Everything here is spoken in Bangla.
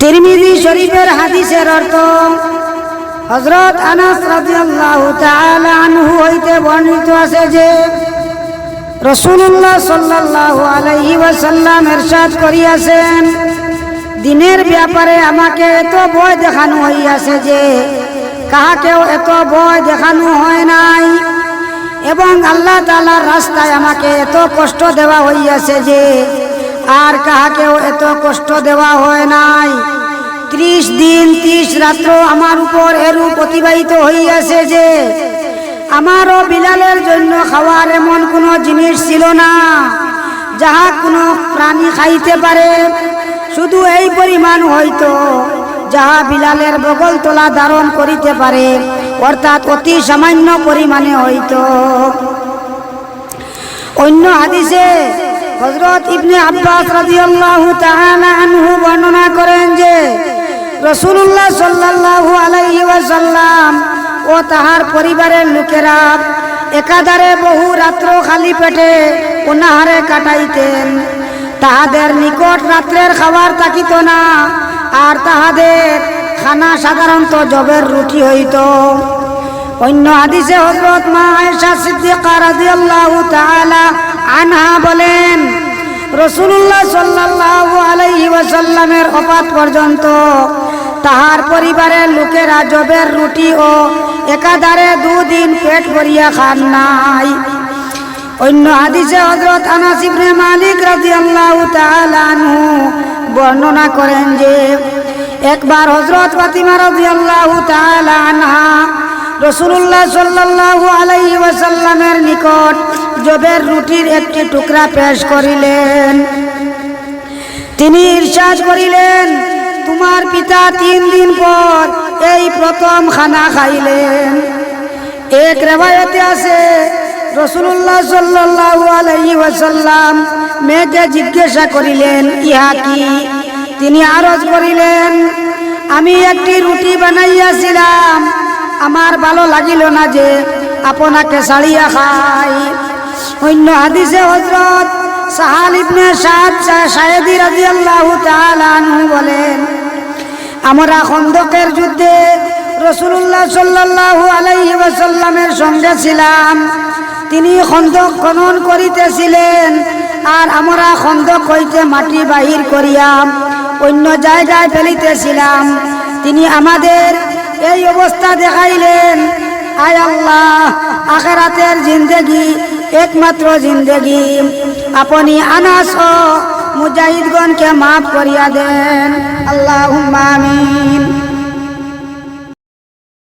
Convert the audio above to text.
তিরমিজি শরীফের হাদিসের অর্থ হজরত আনাস রাদিয়াল্লাহু তাআলা আনহু হইতে বর্ণিত আছে যে রসুল্লাহ সাল্লাল্লাহু আলাইহি ওয়াসাল্লাম এরশাদ করিয়াছেন, দিনের ব্যাপারে আমাকে এত ভয় দেখানো হইয়াছে যে, কাহাকেও এত ভয় দেখানো হয় নাই। এবং আল্লাহ তালার রাস্তায় আমাকে এত কষ্ট দেওয়া হইয়াছে যে, আর কাহাকেও এত কষ্ট দেওয়া হয় নাই। ত্রিশ দিন, ত্রিশ রাত্র আমার উপর এরূপ অতিবাহিত হইয়াছে যে, আমারও বিলালের জন্য খাওয়ার এমন কোনো জিনিস ছিল না, যাহা কোনো প্রাণী খাইতে পারে। শুধু এই পরিমাণ হইতো যাহা বিলালের বগল তোলা ধারণ করিতে পারে, অর্থাৎ অতি সামান্য পরিমাণে হইতো অন্য হাদিসে হজরত ইবনে আব্বাস রাদিয়াল্লাহু তাআলা আনহু বর্ণনা করেন যে রসুল্লাহ সাল্লাল্লাহু আলাইহি ওয়াসাল্লাম ও তাহার পরিবারের লোকেরা একাধারে বহু রাত্র খালি পেটে অনাহারে কাটাইতেন। তাহাদের নিকট রাত্রের খাবার থাকিত না, আর তাহাদের খানা সাধারণত জবের রুটি হইত। অন্য হাদিসে হজরত মা আয়েশা সিদ্দিকা রাদিয়াল্লাহু তাআলা আনহা বলেন রসুল্লাহ সাল্লাল্লাহু আলাইহি ওয়াসাল্লামের অপাত পর্যন্ত তাহার পরিবারের লোকেরা জবের রুটি ও একাধারে দুদিন পেট ভরিয়া খান নাই। অন্য হাদিসে হজরত আনাস ইবনে মালিক রাদিয়াল্লাহু তাআলা আনহু বর্ণনা করেন যে, একবার হজরত ফাতিমা রাদিয়াল্লাহু তাআলা আনহা রসুল্লাহ সাল্লাল্লাহু আলাইহি ওয়াসাল্লামের নিকট জবের রুটির একটি টুকরা পেশ করিলেন। তিনি ইরশাদ করিলেন, তোমার পিতা তিন দিন পর এই প্রথম খানা খাইলেন। এক রেবায়তে আছে রসুল্লাহ আলাইহি ওয়াসাল্লাম মেয়েকে জিজ্ঞাসা করিলেন, ইহা কি? তিনি আরজ করিলেন, আমি একটি রুটি বানাইয়াছিলাম, আমার ভালো লাগিল না যে আপনাকে সাড়িয়া খাই। অন্য হাদিসে হজরত সাহাল ইবনে সাদ সাহেদি রাদিয়াল্লাহু তাআলা আনহু বলেন, আমরা খন্দকের যুদ্ধে রসুল্লাহ সাল্লাল্লাহু আলাইহি ওয়াসাল্লামের সঙ্গে ছিলাম। তিনি খন্দক খনন করিতেছিলেন আর আমরা খন্দক হইতে মাটি বাহির করিয়াম অন্য জায়গায় ফেলিতেছিলাম। তিনি আমাদের এই অবস্থা দেখাইলেন আয় আল্লাহ আখেরাতের জিন্দেগি একমাত্র জিন্দেগি। আপনি আনাস মুজাহিদগণকে মাফ করিয়া দেন। আল্লাহ আমিন।